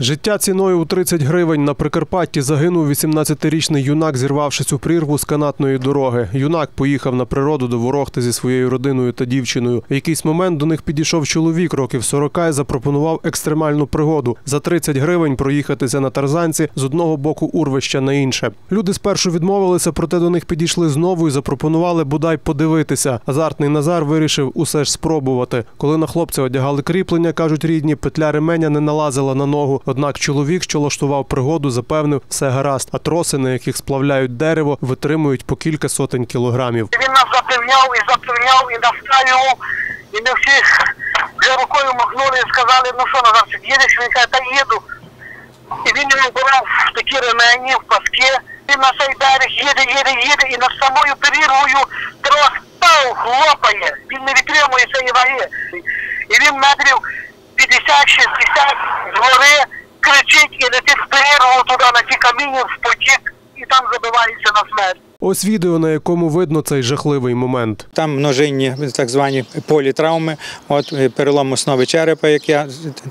Життя ціною у 30 гривень на Прикарпатті загинув 18-річний юнак, зірвавшись у прірву з канатної дороги. Юнак поїхав на природу до Ворохти зі своєю родиною та дівчиною. В якийсь момент до них підійшов чоловік років 40 і запропонував екстремальну пригоду за 30 гривень проїхатися на тарзанці з одного боку урвища на інше. Люди спершу відмовилися, проте до них підійшли знову і запропонували бодай подивитися. Азартний Назар вирішив усе ж спробувати. Коли на хлопця одягали кріплення, кажуть рідні, петля ременя не налазила на ногу. Однак чоловік, що влаштував пригоду, запевнив, все гаразд, а троси, на яких сплавляють дерево, витримують по кілька сотень кілограмів. Він нас запевняв і запевняв, і наставив, і ми всі вже рукою махнули і сказали, ну що, Назарчик, їдеш? Він каже, та їду. І він йому брав такі ремені, в паски. Він на цей берег їде, їде, їде, і над самою перірвою трос пау, хлопає. Він не витримує цієї ваги. І він метрів 50-60 з гори кричить і летить в перірву туди на ті каміння в потік, і там забивається на смерть. Ось відео, на якому видно цей жахливий момент. Там множинні так звані політравми, от е, перелом основи черепа, як я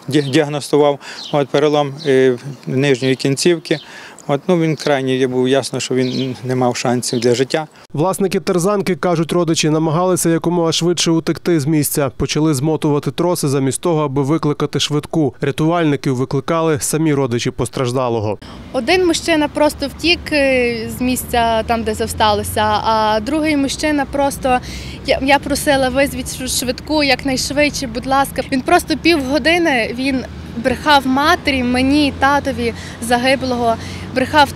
діагностував, от перелом е, нижньої кінцівки. От ну він крайній був ясно, що він не мав шансів для життя. Власники терзанки кажуть, родичі намагалися якомога швидше утекти з місця. Почали змотувати троси замість того, аби викликати швидку. Рятувальників викликали самі родичі постраждалого. Один мужчина просто втік е, з місця там, де це сталося, а другий мужчина просто я, я просила визвіть швидку якнайшвидше, будь ласка. Він просто півгодини він брехав матері, мені, татові загиблого, брехав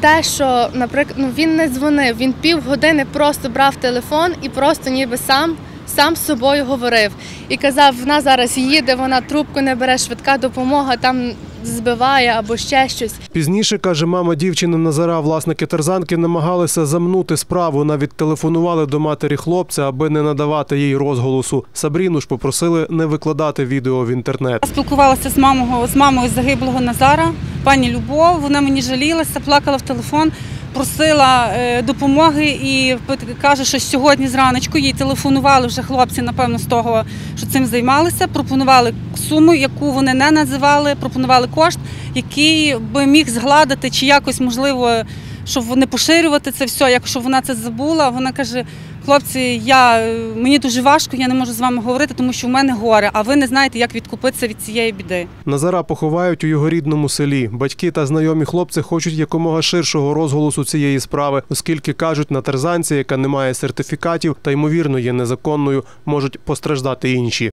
те, що, наприклад, ну він не дзвонив. Він півгодини просто брав телефон і просто ніби сам. Сам з собою говорив і казав, вона зараз їде, вона трубку не бере, швидка допомога там збиває або ще щось. Пізніше, каже мама дівчини Назара, власники тарзанки намагалися замнути справу. Навіть телефонували до матері хлопця, аби не надавати їй розголосу. Сабріну ж попросили не викладати відео в інтернет. Я спілкувалася з мамою, з мамою загиблого Назара, пані Любов. Вона мені жалілася, плакала в телефон, просила е, допомоги і каже, що сьогодні зраночку їй телефонували вже хлопці, напевно, з того, що цим займалися. Пропонували суму, яку вони не називали, пропонували кошт, який би міг згладити чи якось можливо, щоб не поширювати це все, якщо вона це забула. Вона каже. Хлопці, я е, мені дуже важко, я не можу з вами говорити, тому що в мене горе, а ви не знаєте, як відкупитися від цієї біди. Назара поховають у його рідному селі. Батьки та знайомі хлопці хочуть якомога ширшого розголосу цієї справи, оскільки кажуть, на терзанці, яка не має сертифікатів та ймовірно є незаконною, можуть постраждати інші.